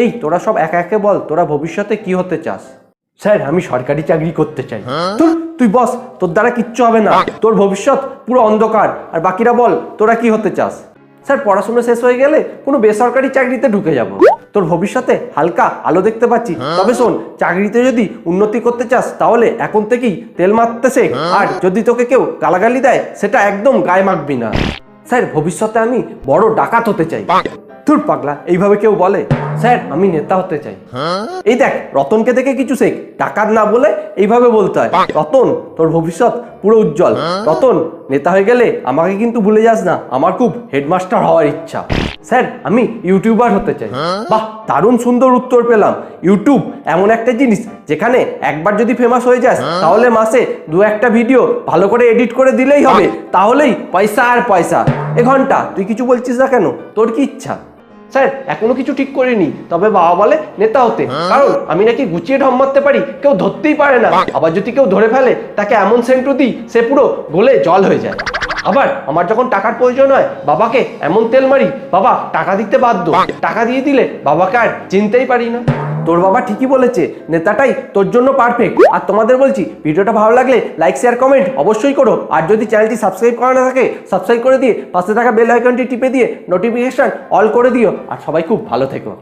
এই, তোরা সব একা একে বল, তোরা ভবিষ্যতে কি হতে চাস? স্যার, আমি সরকারি চাকরি করতে চাই। তুই তুই বস, তোর দ্বারা কিচ্ছু হবে না। তোর ভবিষ্যৎ পুরো অন্ধকার। আর বাকিরা বল, তোরা কি হতে চাস? স্যার, পড়াশোনা শেষ হয়ে গেলে কোনো বেসরকারি চাকরিতে ঢুকে যাব। তোর ভবিষ্যতে হালকা আলো দেখতে পাচ্ছি। তবে শোন, চাকরিতে যদি উন্নতি করতে চাস, তাহলে এখন থেকেই তেল মারতে শেখ। আর যদি তোকে কেউ গালাগালি দেয়, সেটা একদম গায়ে মাখবি না। স্যার, ভবিষ্যতে আমি বড় ডাকাত হতে চাই। তোর পাগলা এইভাবে কেউ বলে? স্যার আমি নেতা হতে চাই। এই দেখ রতনকে দেখে কিছু শেখ ডাকাত না বলে এইভাবে বলতে হয়। রতন তোর ভবিষ্যৎ পুরো উজ্জ্বল। রতন নেতা হয়ে গেলে আমাকে কিন্তু ভুলে যাস না। আমার খুব হেডমাস্টার হওয়ার ইচ্ছা। স্যার আমি ইউটিউবার হতে চাই। বাহ দারুণ সুন্দর উত্তর পেলাম। ইউটিউব এমন একটা জিনিস যেখানে একবার যদি ফেমাস হয়ে যাস তাহলে মাসে দু একটা ভিডিও ভালো করে এডিট করে দিলেই হবে। তাহলেই পয়সা আর পয়সা। এ ঘণ্টা তুই কিছু বলছিস না কেন? তোর কি ইচ্ছা? স্যার এখনও কিছু ঠিক করিনি। তবে বাবা বলে নেতা হতে। কারণ আমি নাকি গুছিয়ে ঢম মারতে পারি কেউ ধরতেই পারে না। আবার যদি কেউ ধরে ফেলে তাকে এমন সেন্টু দিই সে পুরো গলে জল হয়ে যায়। আবার আমার যখন টাকার প্রয়োজন হয় বাবাকে এমন তেল মারি বাবা টাকা দিতে বাধ্য। টাকা দিয়ে দিলে বাবাকে আর চিনতেই পারি না। তোর বাবা ঠিকই বলেছে, নেতাটাই তোর জন্য পারফেক্ট আর তোমাদের বলছি, ভিডিওটা ভালো লাগলে লাইক শেয়ার কমেন্ট অবশ্যই করো। আর যদি চ্যানেলটি সাবস্ক্রাইব করা না থাকে সাবস্ক্রাইব করে দিয়ে পাশে থাকা বেল আইকনটি টিপে দিয়ে নোটিফিকেশান অল করে দিও। আর সবাই খুব ভালো থেকো।